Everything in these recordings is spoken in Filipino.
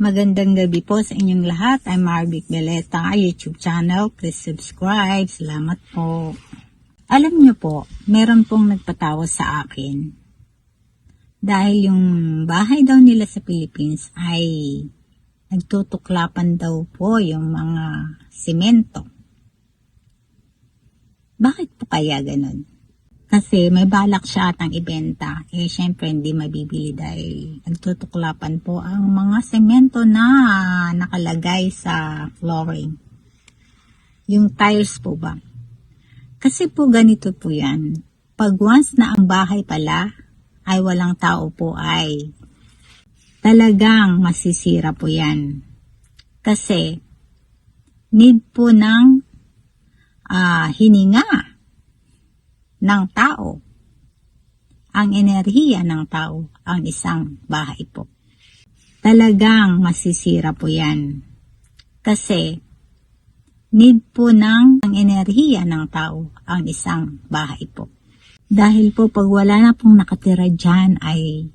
Magandang gabi po sa inyong lahat. I'm Marvic Beleta, YouTube channel. Please subscribe. Salamat po. Alam niyo po, meron pong nagpatawa sa akin. Dahil yung bahay daw nila sa Philippines ay nagtutuklapan daw po yung mga simento. Bakit po kaya ganun? Kasi may balak siya atang ibenta. Eh, syempre, hindi mabibili dahil nagtutuklapan po ang mga semento na nakalagay sa flooring. Yung tiles po ba? Kasi po ganito po yan. Pag once na ang bahay pala ay walang tao po ay talagang masisira po yan. Kasi need po ng ah, hininga ng tao. Ang enerhiya ng tao ang isang bahay po. Talagang masisira po yan. Kasi need po ng ang enerhiya ng tao ang isang bahay po. Dahil po pag wala na pong nakatira dyan ay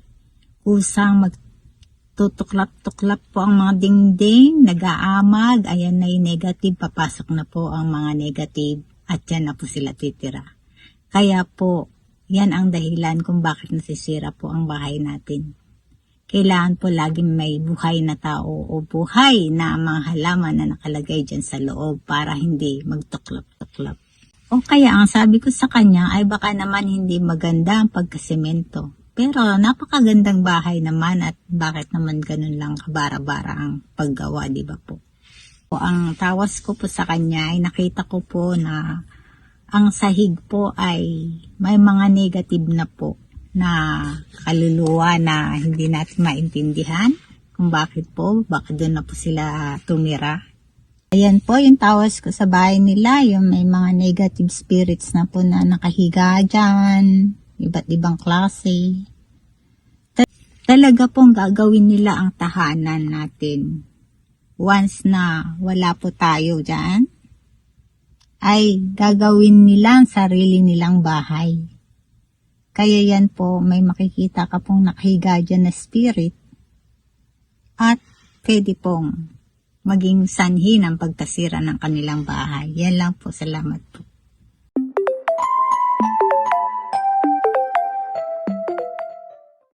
kusang magtutuklap-tuklap po ang mga dingding, nag-aamag, ayan na yung negative, papasok na po ang mga negative at dyan na po sila titira. Kaya po, yan ang dahilan kung bakit nasisira po ang bahay natin. Kailangan po laging may buhay na tao o buhay na mga halaman na nakalagay dyan sa loob para hindi magtuklap-tuklap. O kaya ang sabi ko sa kanya ay baka naman hindi maganda ang pagkasemento. Pero napakagandang bahay naman at bakit naman ganun lang kabara-bara ang paggawa, di ba po? O ang tawas ko po sa kanya ay nakita ko po na ang sahig po ay may mga negative na po na kaluluwa na hindi natin maintindihan kung bakit po, baka doon na po sila tumira. Ayan po yung tawas ko sa bahay nila, yung may mga negative spirits na po na nakahiga dyan, iba't ibang klase. Ta- Talaga pong gagawin nila ang tahanan natin. Once na wala po tayo dyan, ay gagawin nila ang sarili nilang bahay. Kaya yan po, may makikita ka pong nakahiga dyan na spirit at pwede pong maging sanhi ng pagkasira ng kanilang bahay. Yan lang po. Salamat po.